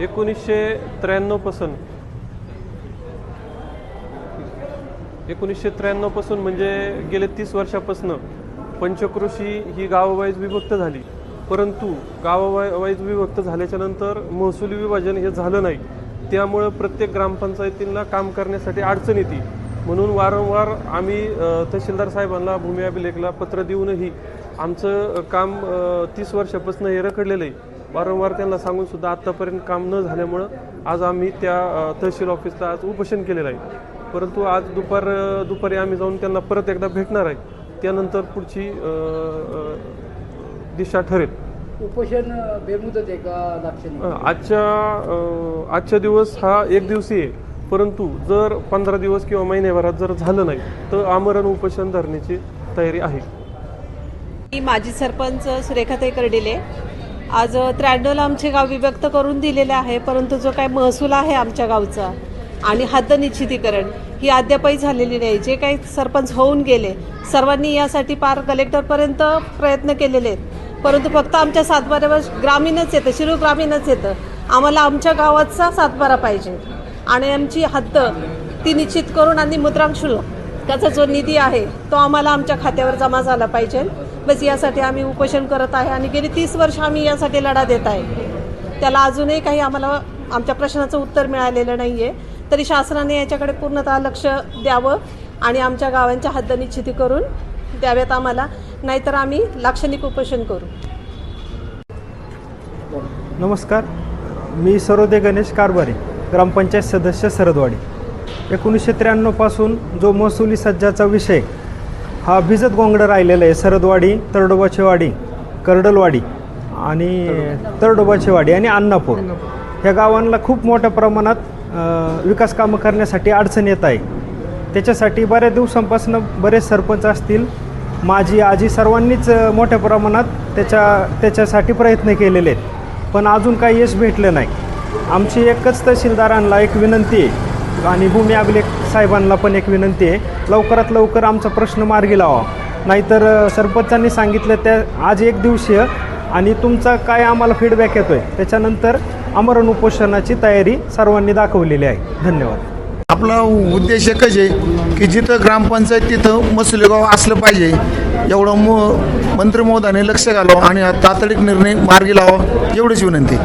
एकोणीसशे त्र्याण्णवपासून एकोणीसशे त्र्याण्णवपासून म्हणजे गेले तीस वर्षापासून पंचक्रोशी ही गावावाईज विभक्त झाली. परंतु गावावाईज विभक्त झाल्याच्यानंतर महसुली विभाजन हे झालं नाही. त्यामुळं प्रत्येक ग्रामपंचायतींना काम करण्यासाठी अडचण येते. म्हणून वारंवार आम्ही तहसीलदार साहेबांना भूमी अभिलेखला पत्र देऊनही आमचं काम तीस वर्षापासून हे रखडलेलं आहे. वारंवार त्यांना सांगून सुद्धा आत्तापर्यंत काम न झाल्यामुळं आज आम्ही त्या तहसील ऑफिसला आज उपोषण केलेलं आहे. परंतु आज दुपार दुपारी आम्ही जाऊन त्यांना परत एकदा भेटणार आहे. त्यानंतर पुढची दिशा ठरेल. उपोषण बेमुदत आहे का आजच्या अ, आजच्या दिवस हा एक दिवसीय आहे. परंतु जर पंधरा दिवस किंवा महिन्याभरात जर झालं नाही तर आमरण उपोषण धरण्याची तयारी आहे. मी माजी सरपंच सुरेखाताई कर्डिले. आज त्र्याण्णवला आमचे गाव विभक्त करून दिलेले आहे परंतु जो काय महसूल आहे आमच्या गावचा आणि हद्द निश्चितीकरण ही अद्यापही झालेली नाही. जे काही सरपंच होऊन गेले सर्वांनी यासाठी पार कलेक्टरपर्यंत प्रयत्न केलेले आहेत. परंतु फक्त आमच्या सातबाऱ्यावर ग्रामीणच येतं शिरूर ग्रामीणच येतं. आम्हाला आमच्या गावाचा सातबारा पाहिजे आणि आमची हद्द ती निश्चित करून आणि मुद्रांक शुल्क त्याचा जो निधी आहे तो आम्हाला आमच्या खात्यावर जमा झाला पाहिजे. बस यासाठी आम्ही उपोषण करत आहे आणि गेली तीस वर्ष आम्ही यासाठी लढा देत आहे. त्याला अजूनही काही आम्हाला आमच्या प्रश्नाचं उत्तर मिळालेलं नाही आहे तरी शासनाने याच्याकडे पूर्णतः लक्ष द्यावं आणि आमच्या गावांच्या हद्द निश्चिती करून द्याव्यात आम्हाला. नाहीतर आम्ही लाक्षणिक उपोषण करू. नमस्कार. मी सरोदे गणेश कारभारी ग्रामपंचायत सदस्य सरदवाडी. एकोणीसशे त्र्याण्णवपासून जो महसुली सज्जाचा विषय हा भिजत गोंगडं राहिलेला आहे. सरदवाडी तरडोबाची वाडी कर्डलवाडी आणि तरडोबाची वाडी आणि अन्नापूर. ह्या गावांना खूप मोठ्या प्रमाणात विकास कामं करण्यासाठी अडचण येत आहे. त्याच्यासाठी बऱ्याच दिवसांपासून बरेच सरपंच असतील. माजी आजी सर्वांनीच मोठ्या प्रमाणात त्याच्या त्याच्यासाठी प्रयत्न केलेले आहेत. पण अजून काही यश भेटलं नाही. आमची एकच तहसीलदारांना एक विनंती आहे. आणि भूमी अभिलेख साहेबांना पण एक विनंती आहे. लवकरात लवकर आमचा प्रश्न मार्गी लावा. नाहीतर सरपंचांनी सांगितलं त्या आज एक दिवशीय आणि तुमचा काय आम्हाला फीडबॅक येतोय? त्याच्यानंतर आमरण उपोषणाची तयारी सर्वांनी दाखवलेली आहे. धन्यवाद. आपला उद्देश एकच आहे की जिथं ग्रामपंचायत तिथं मसुलेगाव असलं पाहिजे. एवढं मो मंत्री महोदयाने लक्ष घालावं आणि तातडीक निर्णय मार्गी लावा एवढीच विनंती.